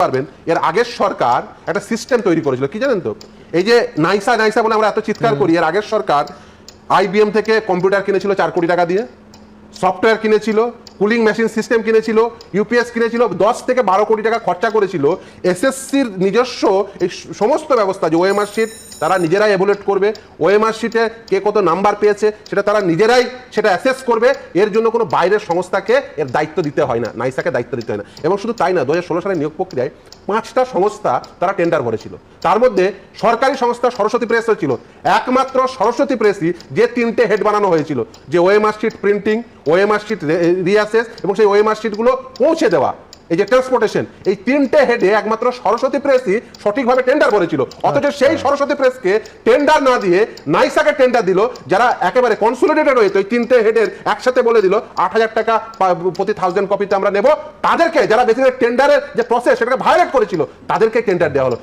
পারবেন এর আগের সরকার একটা সিস্টেম তৈরি করেছিল কি জানেন তো? এই যে নাইসা নাইসা বলে আমরা এত চিৎকার করি এর আগের সরকার আইবিএম থেকে কম্পিউটার কিনেছিল চার কোটি টাকা দিয়ে সফটওয়্যার কিনেছিল কুলিং মেশিন সিস্টেম কিনেছিল ইউপিএস কিনেছিল দশ থেকে বারো কোটি টাকা খরচা করেছিল এসএসসির নিজস্ব এই সমস্ত ব্যবস্থা যে ওএমআর শিট তারা নিজেরাই এভুলেট করবে ওএমআর শিটে কে কত নাম্বার পেয়েছে, সেটা তারা নিজেরাই সেটা অ্যাসেস করবে, এর জন্য কোনো বাইরের সংস্থাকে এর দায়িত্ব দিতে হয় না, নাইসাকে দায়িত্ব দিতে হয় না। এবং শুধু তাই না দু হাজার ষোলো সালের নিয়োগ প্রক্রিয়ায় পাঁচটা সংস্থা তারা টেন্ডার ভরেছিল তার মধ্যে সরকারি সংস্থা সরস্বতী প্রেস ছিল। একমাত্র সরস্বতী প্রেসই যে তিনটে হেড বানানো হয়েছিল, যে OMR sheet printing OMR sheet রিয়াসেস এবং সেই ওএমআর শিটগুলো পৌঁছে দেওয়া। এই যে ট্রান্সপোর্টেশন এই তিনটে হেডে একমাত্র সরস্বতী প্রেসই সঠিকভাবে টেন্ডার করেছিল। অথচ সেই সরস্বতী প্রেসকে টেন্ডার না দিয়ে নাইসাকে টেন্ডার দিল যারা একেবারে কনসোলিডেটেড হয়েছে ওই তিনটে হেডের একসাথে বলে দিল আট হাজার টাকা প্রতি থাউজেন্ড কপিতে আমরা নেব। তাদেরকে যারা বেসিক্যালি টেন্ডারের যে প্রসেস সেটাকে ভায়োলেট করেছিল তাদেরকে টেন্ডার দেওয়া হলো।